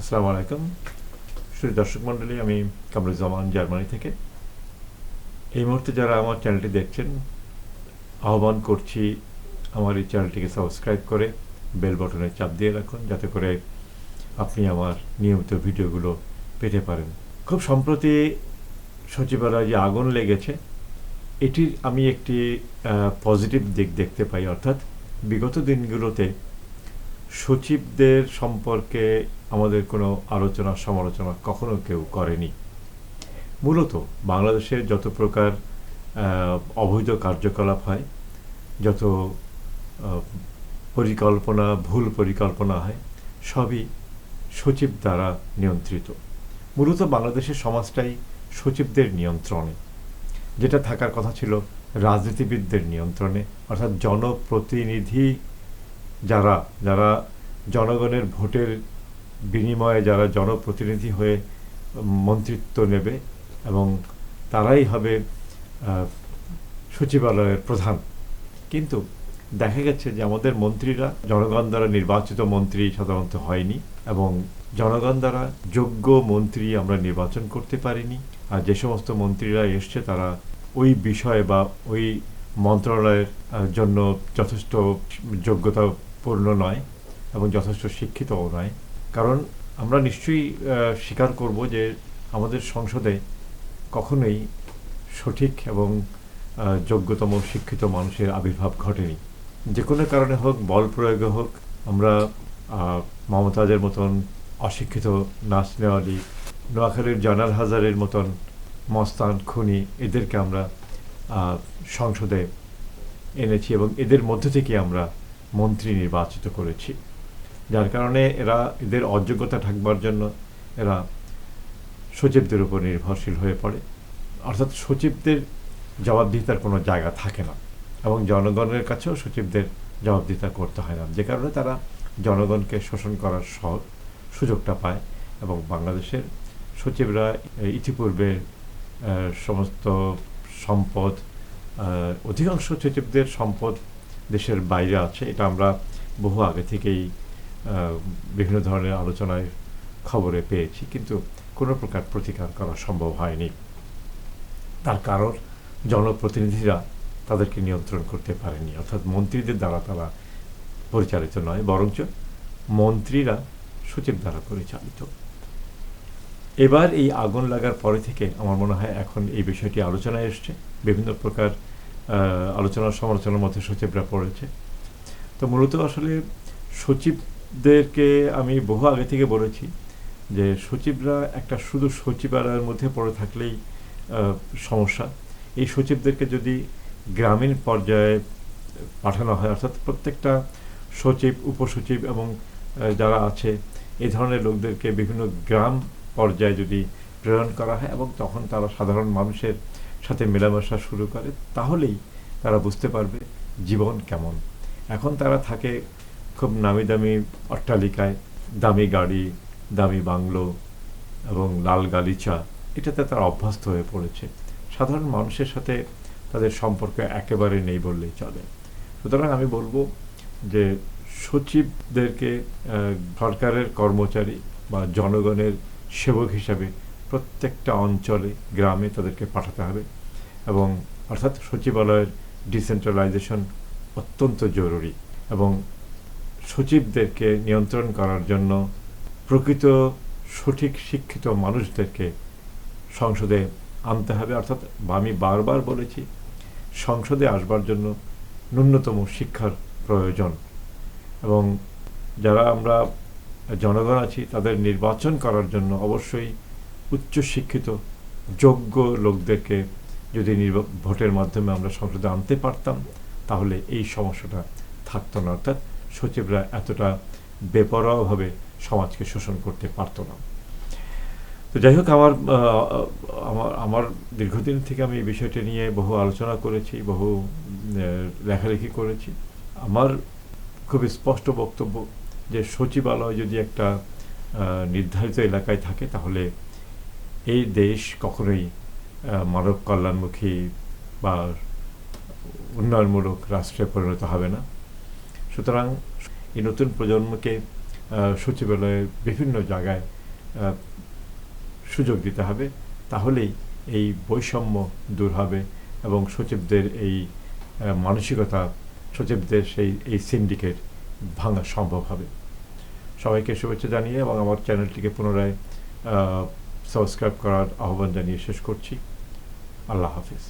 আসসালামু আলাইকুম। শুধু দর্শক মণ্ডলী, আমি কামরুজ্জামান জার্মানি থেকে। এই মুহূর্তে যারা আমার চ্যানেলটি দেখছেন, আহ্বান করছি আমার এই চ্যানেলটিকে সাবস্ক্রাইব করে বেল বটনে চাপ দিয়ে রাখুন, যাতে করে আপনি আমার নিয়মিত ভিডিওগুলো পেতে পারেন। খুব সম্প্রতি সচিবালয়ে যে আগুন লেগেছে, এটির আমি একটি পজিটিভ দিক দেখতে পাই। অর্থাৎ বিগত দিনগুলোতে সচিবদের সম্পর্কে আমাদের কোনো আলোচনা, সমালোচনা কখনো কেউ করেনি। মূলত বাংলাদেশের যত প্রকার অবৈধ কার্যকলাপ হয়, যত পরিকল্পনা, ভুল পরিকল্পনা হয়, সবই সচিব দ্বারা নিয়ন্ত্রিত। মূলত বাংলাদেশের সমাজটাই সচিবদের নিয়ন্ত্রণে। যেটা থাকার কথা ছিল রাজনীতিবিদদের নিয়ন্ত্রণে, অর্থাৎ জনপ্রতিনিধি যারা যারা জনগণের ভোটের বিনিময়ে যারা জনপ্রতিনিধি হয়ে মন্ত্রিত্ব নেবে এবং তারাই হবে সচিবালয়ের প্রধান। কিন্তু দেখা গেছে যে আমাদের মন্ত্রীরা, জনগণ দ্বারা নির্বাচিত মন্ত্রী সাধারণত হয়নি এবং জনগণ দ্বারা যোগ্য মন্ত্রী আমরা নির্বাচন করতে পারিনি। আর যে সমস্ত মন্ত্রীরা এসছে, তারা ওই বিষয়ে বা ওই মন্ত্রণালয়ের জন্য যথেষ্ট যোগ্যতাপূর্ণ নয় এবং যথেষ্ট শিক্ষিতও নয়। কারণ আমরা নিশ্চয়ই স্বীকার করব যে আমাদের সংসদে কখনোই সঠিক এবং যোগ্যতম শিক্ষিত মানুষের আবির্ভাব ঘটেনি। যে কোনো কারণে হোক, বল প্রয়োগে হোক, আমরা মমতাজের মতন অশিক্ষিত নাচনেওয়ালি নোয়াখালীর জানাল হাজারের মতন মস্তান, খুনি এদেরকে আমরা সংসদে এনেছি এবং এদের মধ্য থেকে আমরা মন্ত্রী নির্বাচিত করেছি। যার কারণে এরা এদের অযোগ্যতা ঢাকবার জন্য এরা সচিবদের উপর নির্ভরশীল হয়ে পড়ে। অর্থাৎ সচিবদের জবাবদিহিতার কোনো জায়গা থাকে না এবং জনগণের কাছেও সচিবদের জবাবদিহিতা করতে হয় না, যে কারণে তারা জনগণকে শোষণ করার সুযোগটা পায় এবং বাংলাদেশের সচিবরা ইতিপূর্বে সমস্ত সম্পদ অধিকাংশ সচিবদের সম্পদ দেশের বাইরে আছে। এটা আমরা বহু আগে থেকেই বিভিন্ন ধরনের আলোচনায় খবরে পেয়েছি, কিন্তু কোনো প্রকার প্রতিকার করা সম্ভব হয়নি। তার কারণ, জনপ্রতিনিধিরা তাদেরকে নিয়ন্ত্রণ করতে পারেনি, অর্থাৎ মন্ত্রীদের দ্বারা তারা পরিচালিত নয়, বরঞ্চ মন্ত্রীরা সচিব দ্বারা পরিচালিত। এবার এই আগুন লাগার পরে থেকে আমার মনে হয় এখন এই বিষয়টি আলোচনায় এসছে, বিভিন্ন প্রকার আলোচনা সমালোচনার মধ্যে সচিবরা পড়েছে। তো মূলত আসলে সচিবদেরকে আমি বহু আগে থেকে বলেছি যে সচিবরা একটা শুধু সচিবালয়ের মধ্যে পড়ে থাকলেই সমস্যা। এই সচিবদেরকে যদি গ্রামীণ পর্যায়ে পাঠানো হয়, অর্থাৎ প্রত্যেকটা সচিব, উপসচিব এবং যারা আছে এই ধরনের লোকদেরকে বিভিন্ন গ্রাম পর্যায়ে যদি প্রেরণ করা হয় এবং তখন তারা সাধারণ মানুষের সাথে মেলামেশা শুরু করে, তাহলেই তারা বুঝতে পারবে জীবন কেমন। এখন তারা থাকে খুব নামি দামি অট্টালিকায়, দামি গাড়ি, দামি বাংলো এবং লাল গালিচা, এটাতে তারা অভ্যস্ত হয়ে পড়েছে। সাধারণ মানুষের সাথে তাদের সম্পর্ক একেবারে নেই বললেই চলে। সুতরাং আমি বলব যে সচিবদেরকে সরকারের কর্মচারী বা জনগণের সেবক হিসাবে প্রত্যেকটা অঞ্চলে, গ্রামে তাদেরকে পাঠাতে হবে এবং অর্থাৎ সচিবালয়ের ডিসেন্ট্রালাইজেশন অত্যন্ত জরুরি এবং সচিবদেরকে নিয়ন্ত্রণ করার জন্য প্রকৃত সঠিক শিক্ষিত মানুষদেরকে সংসদে আনতে হবে। অর্থাৎ আমি বারবার বলেছি, সংসদে আসবার জন্য ন্যূনতম শিক্ষার প্রয়োজন। এবং যারা আমরা জনগণ আছি, তাদের নির্বাচন করার জন্য অবশ্যই উচ্চশিক্ষিত যোগ্য লোকদেরকে যদি ভোটের মাধ্যমে আমরা সংসদে আনতে পারতাম, তাহলে এই সমস্যাটা থাকতো না। অর্থাৎ সচিবরা এতটা বেপরোয়াভাবে সমাজকে শোষণ করতে পারতো না। তো যাই হোক, আমার আমার আমার দীর্ঘদিন থেকে আমি এই বিষয়টি নিয়ে বহু আলোচনা করেছি, বহু লেখালেখি করেছি। আমার খুব স্পষ্ট বক্তব্য যে সচিবালয় যদি একটা নির্ধারিত এলাকায় থাকে, তাহলে এই দেশ কখনোই মানব কল্যাণমুখী বা উন্নয়নমূলক রাষ্ট্রে পরিণত হবে না। সুতরাং এই নতুন প্রজন্মকে আহ, সচিবালয়ে বিভিন্ন জায়গায় সুযোগ দিতে হবে। তাহলেই এই বৈষম্য দূর হবে এবং সচিবদের এই মানসিকতা সচিবদের সেই এই সিন্ডিকেট ভাঙা সম্ভব হবে। সবাইকে শুভেচ্ছা জানিয়ে এবং আমার চ্যানেলটিকে পুনরায় সাবস্ক্রাইব করার আহ্বান জানিয়ে শেষ করছি। আল্লাহ হাফিজ।